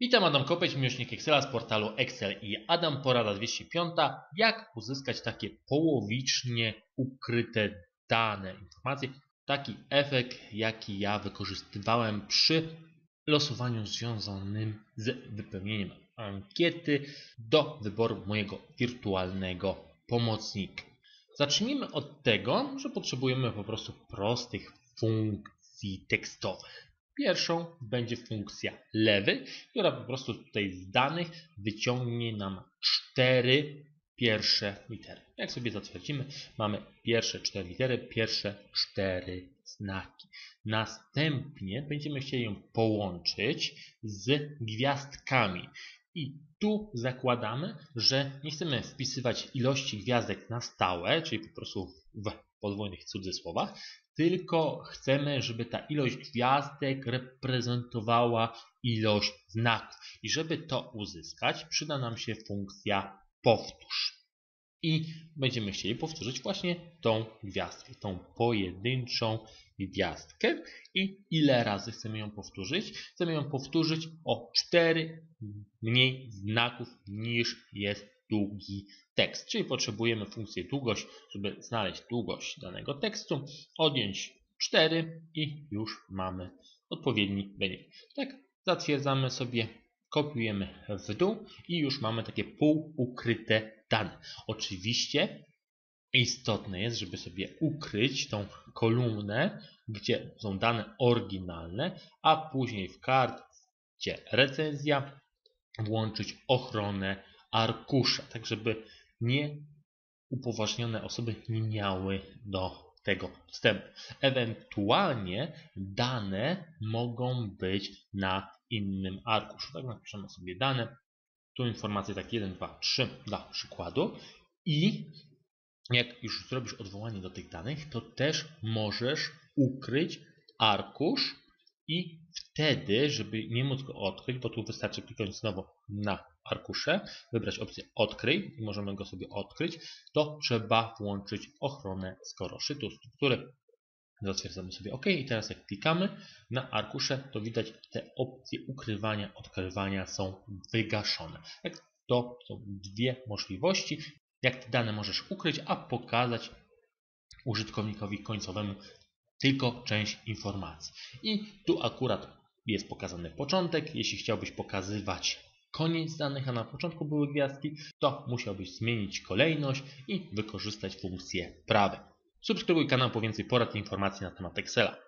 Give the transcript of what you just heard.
Witam, Adam Kopeć, miłośnik Excela z portalu Excel i Adam, porada 205. Jak uzyskać takie połowicznie ukryte dane, informacje? Taki efekt, jaki ja wykorzystywałem przy losowaniu związanym z wypełnieniem ankiety do wyboru mojego wirtualnego pomocnika. Zacznijmy od tego, że potrzebujemy po prostu prostych funkcji tekstowych. Pierwszą będzie funkcja lewy, która po prostu tutaj z danych wyciągnie nam cztery pierwsze litery. Jak sobie zatwierdzimy, mamy pierwsze cztery litery, pierwsze cztery znaki. Następnie będziemy chcieli ją połączyć z gwiazdkami. I tu zakładamy, że nie chcemy wpisywać ilości gwiazdek na stałe, czyli po prostu w podwójnych cudzysłowach, tylko chcemy, żeby ta ilość gwiazdek reprezentowała ilość znaków. I żeby to uzyskać, przyda nam się funkcja powtórz. I będziemy chcieli powtórzyć właśnie tą gwiazdkę, tą pojedynczą gwiazdkę. I ile razy chcemy ją powtórzyć? Chcemy ją powtórzyć o 4 mniej znaków niż jest długi tekst. Czyli potrzebujemy funkcję długość, żeby znaleźć długość danego tekstu, odjąć 4 i już mamy odpowiedni wynik. Tak, zatwierdzamy sobie, kopiujemy w dół i już mamy takie półukryte dane. Oczywiście istotne jest, żeby sobie ukryć tą kolumnę, gdzie są dane oryginalne, a później w karcie recenzja włączyć ochronę arkusza, tak żeby nie upoważnione osoby nie miały do tego dostępu. Ewentualnie dane mogą być na innym arkuszu. Tak napiszemy sobie dane. Tu informacje tak 1, 2, 3 dla przykładu. I jak już zrobisz odwołanie do tych danych, to też możesz ukryć arkusz i wtedy, żeby nie móc go odkryć, bo tu wystarczy kliknąć znowu na arkusze, wybrać opcję odkryj i możemy go sobie odkryć, to trzeba włączyć ochronę skoroszytu struktury. Zatwierdzamy sobie OK i teraz jak klikamy na arkusze, to widać te opcje ukrywania, odkrywania są wygaszone. To są dwie możliwości, jak te dane możesz ukryć, a pokazać użytkownikowi końcowemu tylko część informacji. I tu akurat jest pokazany początek. Jeśli chciałbyś pokazywać koniec danych, a na początku były gwiazdki, to musiałbyś zmienić kolejność i wykorzystać funkcję prawej. Subskrybuj kanał po więcej porad i informacji na temat Excela.